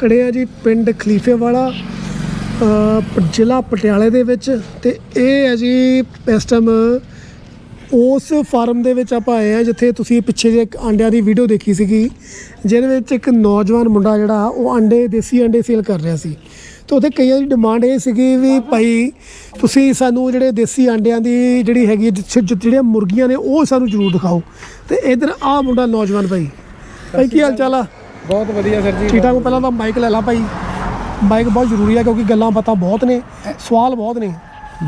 ਖੜੇ ਆ ਜੀ ਪਿੰਡ ਖਲੀਫੇ ਵਾਲਾ ਜ਼ਿਲ੍ਹਾ ਪਟਿਆਲੇ ਦੇ ਵਿੱਚ ਤੇ ਇਹ ਹੈ ਜੀ ਇਸ ਟਾਈਮ ਉਸ ਫਾਰਮ ਦੇ ਵਿੱਚ ਆਪਾਂ ਆਏ ਆ ਜਿੱਥੇ ਤੁਸੀਂ ਪਿੱਛੇ ਜੇ ਇੱਕ ਆਂਡਿਆਂ ਦੀ ਵੀਡੀਓ ਦੇਖੀ ਸੀਗੀ, ਜਿਹਦੇ ਵਿੱਚ ਇੱਕ ਨੌਜਵਾਨ ਮੁੰਡਾ ਜਿਹੜਾ ਉਹ ਆਂਡੇ, ਦੇਸੀ ਆਂਡੇ ਸੇਲ ਕਰ ਰਿਹਾ ਸੀ। ਤੇ ਉੱਥੇ ਕਈਆਂ ਦੀ ਡਿਮਾਂਡ ਇਹ ਸੀਗੀ ਵੀ ਭਾਈ ਤੁਸੀਂ ਸਾਨੂੰ ਜਿਹੜੇ ਦੇਸੀ ਆਂਡਿਆਂ ਦੀ ਜਿਹੜੀ ਹੈਗੀ ਜਿਹੜੀਆਂ ਮੁਰਗੀਆਂ ਨੇ ਉਹ ਸਾਨੂੰ ਜ਼ਰੂਰ ਦਿਖਾਓ। ਤੇ ਇਧਰ ਆਹ ਮੁੰਡਾ ਨੌਜਵਾਨ ਭਾਈ। ਭਾਈ, ਕੀ ਹਾਲ ਚਾਲ ਆ? ਬਹੁਤ ਵਧੀਆ ਸਰ ਜੀ। ਠੀਕ ਠਾਕ। ਪਹਿਲਾਂ ਤਾਂ ਮਾਈਕ ਲੈ ਲਾ ਭਾਈ। ਮਾਈਕ ਬਹੁਤ ਜ਼ਰੂਰੀ ਆ ਕਿਉਂਕਿ ਗੱਲਾਂ ਬਾਤਾਂ ਬਹੁਤ ਨੇ ਸਵਾਲ ਬਹੁਤ ਨੇ।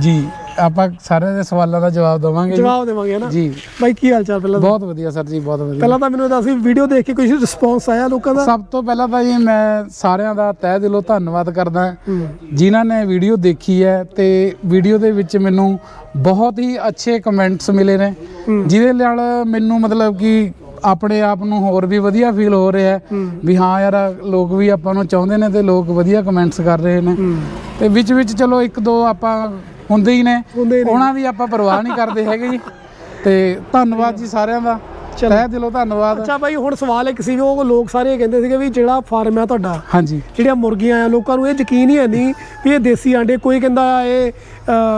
ਜੀ ਆਪਾਂ ਸਾਰਿਆਂ ਦੇ ਸਵਾਲਾਂ ਦਾ ਜਵਾਬ ਦਵਾਂਗੇ ਜਵਾਬ ਦੇਵਾਂਗੇ ਨਾ ਜੀ। ਭਾਈ ਕੀ ਹਾਲ ਚਾਲ ਪਹਿਲਾਂ? ਬਹੁਤ ਵਧੀਆ ਸਰ ਜੀ ਬਹੁਤ ਵਧੀਆ। ਪਹਿਲਾਂ ਤਾਂ ਮੈਨੂੰ ਦੱਸ ਵੀ ਵੀਡੀਓ ਦੇਖ ਕੇ ਕੋਈ ਰਿਸਪੌਂਸ ਆਇਆ ਲੋਕਾਂ ਦਾ? ਸਭ ਤੋਂ ਪਹਿਲਾਂ ਤਾਂ ਜੀ ਮੈਂ ਸਾਰਿਆਂ ਦਾ ਤਹਿ ਦਿਲੋਂ ਧੰਨਵਾਦ ਕਰਦਾ। ਜਿਨ੍ਹਾਂ ਨੇ ਵੀਡੀਓ ਦੇਖੀ ਹੈ ਤੇ ਵੀਡੀਓ ਦੇ ਵਿੱਚ ਮੈਨੂੰ ਬਹੁਤ ਹੀ ਅੱਛੇ ਕਮੈਂਟਸ ਮਿਲੇ ਨੇ। ਜਿਹਦੇ ਨਾਲ ਮੈਨੂੰ ਮਤਲਬ ਕਿ ਆਪਣੇ ਆਪ ਨੂੰ ਹੋਰ ਵੀ ਵਧੀਆ ਫੀਲ ਹੋ ਰਿਹਾ ਹੈ। ਵੀ ਹਾਂ ਯਾਰ ਲੋਕ ਵੀ ਆਪਾਂ ਨੂੰ ਚਾਹੁੰਦੇ ਨੇ ਤੇ ਲੋਕ ਵਧੀਆ ਕਮੈਂਟਸ ਕਰ ਰਹੇ ਨੇ। ਤੇ ਵਿੱਚ ਵਿੱਚ ਚਲੋ ਇੱਕ ਦੋ ਆਪਾਂ ਹੁੰਦੇ ਹੀ ਨੇ ਹੁੰਦੇ ਹੀ ਨੇ। ਉਹਨਾਂ ਦੀ ਆਪਾਂ ਪਰਵਾਹ ਨਹੀਂ ਕਰਦੇ ਹੈਗੇ ਜੀ। ਤੇ ਧੰਨਵਾਦ ਜੀ ਸਾਰਿਆਂ ਦਾ। ਤਹਿ ਦਿਲੋਂ ਧੰਨਵਾਦ। ਅੱਛਾ ਭਾਈ ਹੁਣ ਸਵਾਲ ਇੱਕ ਸੀ ਵੀ ਉਹ ਲੋਕ ਸਾਰੇ ਕਹਿੰਦੇ ਸੀਗੇ ਵੀ ਜਿਹੜਾ ਫਾਰਮ ਆ ਤੁਹਾਡਾ ਹਾਂਜੀ। ਜਿਹੜੀਆਂ ਮੁਰਗੀਆਂ ਆ ਲੋਕਾਂ ਨੂੰ ਇਹ ਯਕੀਨ ਹੀ ਹੈ ਨਹੀਂ ਵੀ ਇਹ ਦੇਸੀ ਆਂਡੇ ਕੋਈ ਕਹਿੰਦਾ ਇਹ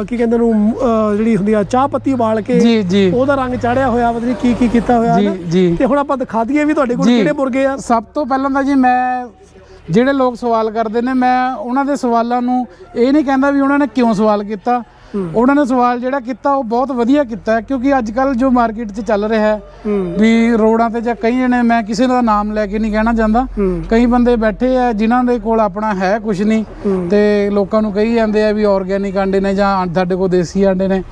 ਕੀ ਕਹਿੰਦੇ ਨੂੰ ਜਿਹੜੀ ਹੁੰਦੀ ਆ ਚਾਹ ਪੱਤੀ ਉਬਾਲ ਕੇ ਉਹਦਾ ਰੰਗ ਚਾੜਿਆ ਹੋਇਆ ਪਤਾ ਨਹੀਂ ਕੀ ਕੀ ਕੀਤਾ ਹੋਇਆ ਨਾ ਤੇ ਹੁਣ ਆਪਾਂ ਦਿਖਾ ਦਈਏ ਵੀ ਤੁਹਾਡੇ ਕੋਲ। ਕਿਹੜੇ ਮੁਰਗੇ ਆ। ਸਭ ਤੋਂ ਪਹਿਲਾਂ ਤਾਂ ਜੀ ਮੈਂ ਜਿਹੜੇ ਲੋਕ ਸਵਾਲ ਕਰਦੇ ਨੇ ਮੈਂ ਉਹਨਾਂ ਦੇ ਸਵਾਲਾਂ ਨੂੰ ਇਹ ਨਹੀਂ ਕਹਿੰਦਾ ਵੀ ਉਹਨਾਂ ਨੇ ਕਿਉਂ ਸਵਾਲ ਕੀਤਾ। ਉਹਨਾਂ ਨੇ ਸਵਾਲ ਜਿਹੜਾ ਕੀਤਾ ਉਹ ਬਹੁਤ ਵਧੀਆ ਕੀਤਾ ਕਿਉਂਕਿ ਅੱਜ ਕੱਲ ਜੋ ਮਾਰਕੀਟ 'ਚ ਚੱਲ ਰਿਹਾ ਹੈ ਵੀ ਰੋਡਾਂ ਤੇ ਜਾਂ ਕਈ ਜਣੇ ਮੈਂ ਕਿਸੇ ਦਾ ਨਾਮ ਲੈ ਕੇ ਨਹੀਂ ਕਹਿਣਾ ਚਾਹੁੰਦਾ। ਕਈ ਬੰਦੇ ਬੈਠੇ ਆ ਜਿਨ੍ਹਾਂ ਦੇ ਕੋਲ ਆਪਣਾ ਹੈ ਕੁਝ ਨਹੀਂ ਤੇ ਲੋਕਾਂ ਨੂੰ ਕਹੀ ਜਾਂਦੇ ਆ ਵੀ ਆਰਗੇਨਿਕ ਆਂਡੇ ਨੇ ਜਾਂ ਸਾਡੇ ਕੋਲ ਦੇਸੀ ਆਂਡੇ ਨੇ।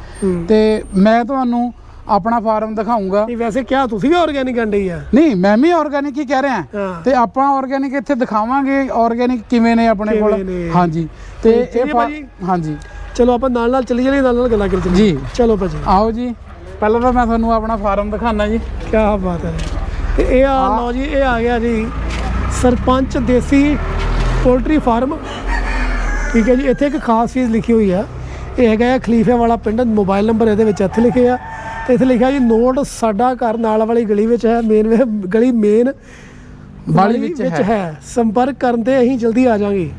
ਤੇ ਮੈਂ ਤੁਹਾਨੂੰ ਆਪਣਾ ਫਾਰਮ ਦਿਖਾਉਂਗਾ ਨਹੀਂ ਵੈਸੇ ਕਿਹਾ ਤੁਸੀਂ ਵੀ ਆਰਗੈਨਿਕ ਆਂਡੇ ਹੀ ਆ। ਨਹੀਂ ਮੈਂ ਵੀ ਆਰਗੇਨਿਕ ਹੀ ਕਹਿ ਰਿਹਾ। ਹਾਂ। ਤੇ ਆਪਾਂ ਆਰਗੇਨਿਕ ਇੱਥੇ ਦਿਖਾਵਾਂਗੇ ਆਰਗੇਨਿਕ ਕਿਵੇਂ ਨੇ ਆਪਣੇ ਕੋਲ। ਹਾਂਜੀ। ਤੇ ਇਹ ਭਾਜੀ। ਹਾਂਜੀ। ਚਲੋ ਆਪਾਂ ਨਾਲ ਨਾਲ ਚੱਲੀ ਜਾਈਏ ਨਾਲ ਨਾਲ ਗੱਲਾਂ ਕਰੀ ਜੀ। ਚਲੋ ਭਾਜੀ। ਆਓ ਜੀ। ਪਹਿਲਾਂ ਤਾਂ ਮੈਂ ਤੁਹਾਨੂੰ ਆਪਣਾ ਫਾਰਮ ਦਿਖਾਣਾ ਜੀ। ਕੀ ਬਾਤ ਹੈ ਤੇ ਇਹ ਆ ਲਓ ਜੀ ਇਹ ਆ ਗਿਆ ਜੀ ਸਰਪੰਚ ਦੇਸੀ ਪੋਲਟਰੀ ਫਾਰਮ। ਠੀਕ ਹੈ ਜੀ ਇੱਥੇ ਇੱਕ ਖਾਸ ਚੀਜ਼ ਲਿਖੀ ਹੋਈ ਆ। ਇਹ ਹੈਗਾ ਹੈ ਖਲੀਫੇ ਵਾਲਾ ਪਿੰਡ ਮੋਬਾਈਲ ਨੰਬਰ ਇਹਦੇ ਵਿੱਚ ਇੱਥੇ ਲਿਖੇ ਆ। ਤੇ ਇੱਥੇ ਲਿਖਿਆ ਜੀ ਨੋਟ ਸਾਡਾ ਘਰ ਨਾਲ ਵਾਲੀ ਗਲੀ ਵਿੱਚ ਹੈ ਮੇਨ ਗਲੀ ਮੇਨ ਵਾਲੀ ਵਿੱਚ ਹੈ। ਸੰਪਰਕ ਕਰਨ ਤੇ ਅਸੀਂ ਜਲਦੀ ਆ ਜਾਾਂਗੇ